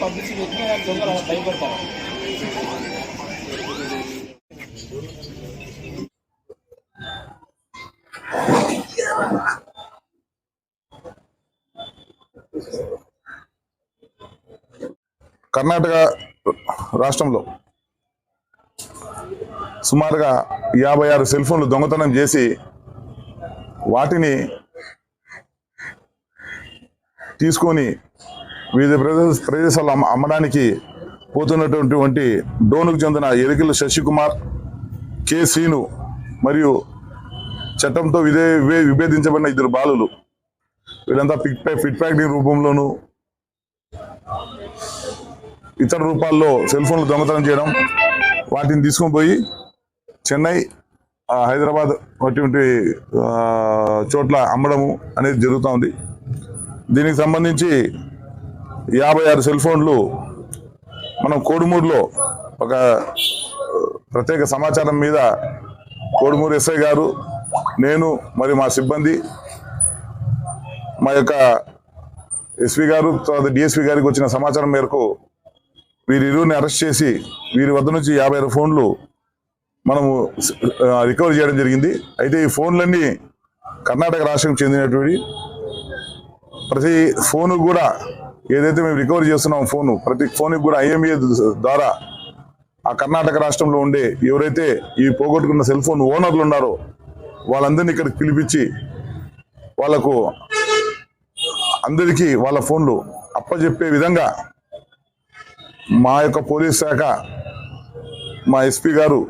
Publicity వచ్చినా దొంగలు భయపడతారు కర్ణాటక రాష్ట్రంలో సుమారుగా యాభై ఆరు సెల్ ఫోన్లు దొంగతనం చేసి వాటిని తీసుకొని వివిధ ప్రదేశ ప్రదేశాలు అమ్మడానికి పోతున్నటువంటి డోనుకు చెందిన ఎరికిల శశికుమార్ కె శ్రీను మరియు చట్టంతో విధే విభేదించబడిన ఇద్దరు బాలులు. వీళ్ళంతా పిక్ ఫిట్ ప్యాకింగ్ రూపంలోనూ ఇతర రూపాల్లో సెల్ ఫోన్లు దొంగతనం చేయడం వాటిని తీసుకొని పోయి చెన్నై హైదరాబాద్ అటువంటి చోట్ల అమ్మడము అనేది జరుగుతూ ఉంది. దీనికి సంబంధించి యాభై ఆరు సెల్ ఫోన్లు మనం కోడుమూరులో ఒక ప్రత్యేక సమాచారం మీద కోడుమూరు ఎస్ఐ గారు నేను మరి మా సిబ్బంది మా యొక్క ఎస్వి గారు తర్వాత డిఎస్పి గారికి వచ్చిన సమాచారం మేరకు వీరి అరెస్ట్ చేసి వీరి వద్ద నుంచి యాభై ఆరు ఫోన్లు మనము రికవర్ చేయడం జరిగింది. అయితే ఈ ఫోన్లన్నీ కర్ణాటక రాష్ట్రం చెందినటువంటి ప్రతి ఫోను కూడా ఏదైతే మేము రికవర్ చేస్తున్నాం ఫోను ప్రతి ఫోన్కి కూడా ఐఎంఏ ద్వారా ఆ కర్ణాటక రాష్ట్రంలో ఉండే ఎవరైతే ఈ పోగొట్టుకున్న సెల్ ఫోన్ ఓనర్లు ఉన్నారో వాళ్ళందరినీ ఇక్కడికి పిలిపించి వాళ్ళకు అందరికీ వాళ్ళ ఫోన్లు అప్పచెప్పే విధంగా మా యొక్క పోలీస్ శాఖ మా ఎస్పీ గారు